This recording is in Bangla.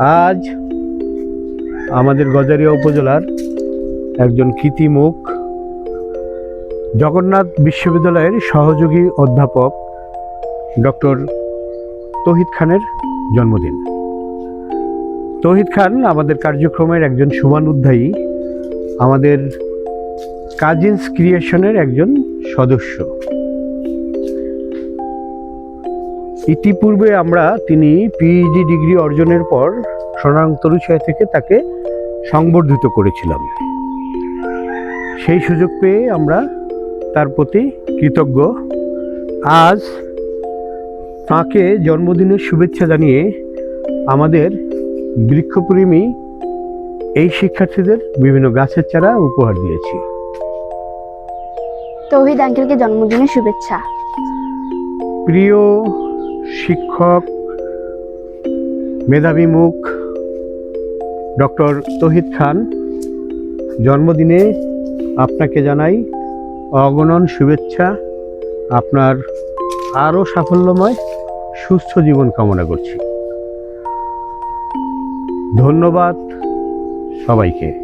আজ আমাদের গজারিয়া উপজেলার একজন কৃতিমুখ জগন্নাথ বিশ্ববিদ্যালয়ের সহযোগী অধ্যাপক ডক্টর তহিদ খানের জন্মদিন। তহিদ খান আমাদের কার্যক্রমের একজন শুভানুধ্যায়ী আমাদের কাজিন্স ক্রিয়েশনের একজন সদস্য। ইতিপূর্বে আমরা তিনি পিএইচডি ডিগ্রি অর্জনের পর সোনাং তরুছায়া থেকে তাকে সংবর্ধিত করেছিলাম। সেই সুযোগ পেয়ে আমরা তার প্রতি কৃতজ্ঞ। আজ তাকে জন্মদিনের শুভেচ্ছা জানিয়ে আমাদের বৃক্ষপ্রেমী এই শিক্ষার্থীদের বিভিন্ন গাছের চারা উপহার দিয়েছি। তৌহিদ আঙ্কেলকে জন্মদিনের শুভেচ্ছা। প্রিয় শিক্ষক, মেধাবী মুখ, ডক্টর তহিদ খান। জন্মদিনে আপনাকে জানাই অগণন শুভেচ্ছা। আপনার আরও সাফল্যময় সুস্থ জীবন কামনা করছি। ধন্যবাদ সবাইকে।